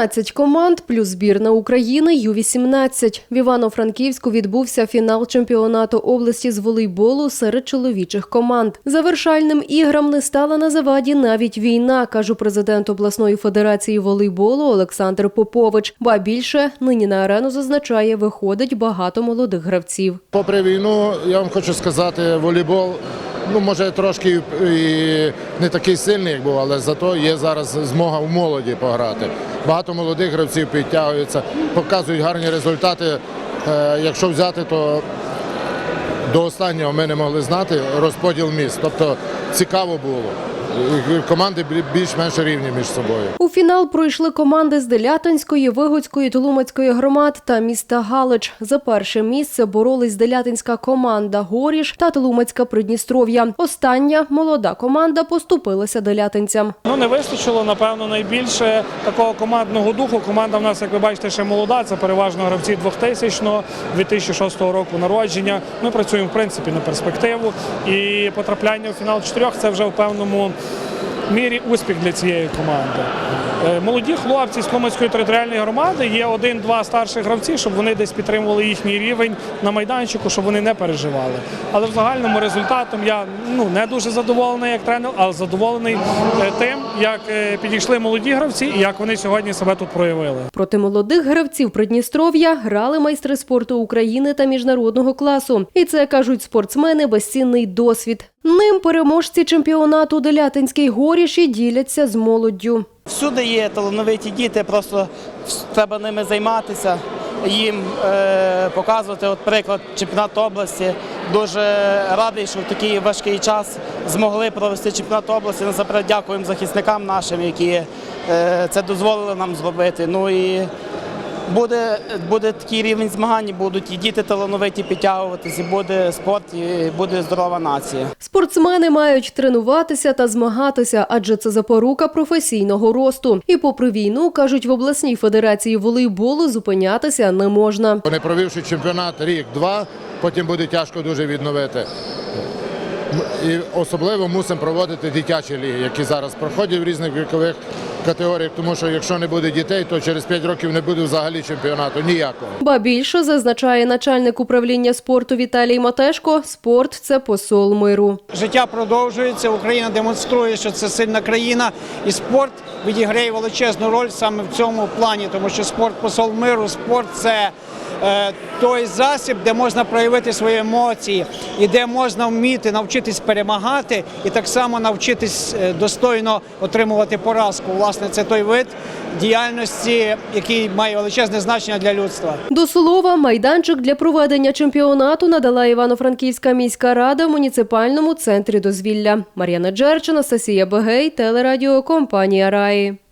12 команд плюс збірна України Ю-18. В Івано-Франківську відбувся фінал чемпіонату області з волейболу серед чоловічих команд. Завершальним іграм не стала на заваді навіть війна, каже президент обласної федерації волейболу Олександр Попович. Ба більше нині на арену зазначає, виходить багато молодих гравців. Попри війну, я вам хочу сказати, волейбол, ну може трошки і не такий сильний, як був, але зато є зараз змога в молоді пограти. Багато молодих гравців підтягуються, показують гарні результати. Е, Якщо взяти, то до останнього ми не могли знати розподіл міст. Тобто цікаво було. І Команди більш-менш рівні між собою. У фінал пройшли команди з Делятинської, Вигодської, Тлумацької громад та міста Галич. За перше місце боролись Делятинська команда Горіш та Тлумацька Придністров'я. Остання молода команда поступилася делятинцям. Ну не вистачило, напевно, найбільше такого командного духу. Команда в нас, як ви бачите, ще молода. Це переважно гравці 2000-го, 2006 року народження. Ми працюємо в принципі на перспективу. І потрапляння у фінал чотирьох це вже в певному мірі успіх для цієї команди. Е, Молоді хлопці з Тлумацької територіальної громади є один-два старших гравці, щоб вони десь підтримували їхній рівень на майданчику, щоб вони не переживали. Але в загальному результатом я ну не дуже задоволений як тренер, але задоволений е, тим, як е, підійшли молоді гравці і як вони сьогодні себе тут проявили. Проти молодих гравців Придністров'я грали майстри спорту України та міжнародного класу. І це кажуть спортсмени безцінний досвід. Ним переможці чемпіонату Делятинський горіші діляться з молоддю. Всюди є талановиті діти, просто треба ними займатися, їм е, показувати от приклад чемпіонат області. Дуже радий, що в такий важкий час змогли провести чемпіонат області. Насамперед дякуємо захисникам нашим, які е, це дозволили нам зробити. Ну і буде, буде такий рівень змагань, будуть і діти талановиті підтягуватись, і буде спорт, і буде здорова нація. Спортсмени мають тренуватися та змагатися, адже це запорука професійного росту. І попри війну, кажуть, в обласній федерації волейболу зупинятися не можна. Не провівши чемпіонат рік-два, потім буде тяжко дуже відновити. І особливо мусимо проводити дитячі ліги, які зараз проходять в різних вікових категоріях, тому що якщо не буде дітей, то через 5 років не буде взагалі чемпіонату ніякого. Ба більше зазначає начальник управління спорту Віталій Матешко. Спорт це посол миру. Життя продовжується. Україна демонструє, що це сильна країна, і спорт відіграє величезну роль саме в цьому плані, тому що спорт посол миру, спорт це той засіб, де можна проявити свої емоції, і де можна вміти навчитись перемагати, і так само навчитись е, достойно отримувати поразку. Власне, це той вид діяльності, який має величезне значення для людства. До слова, майданчик для проведення чемпіонату надала Івано-Франківська міська рада в муніципальному центрі дозвілля. Мар'яна Джерч, Анастасія Бегей, телерадіокомпанія Раї.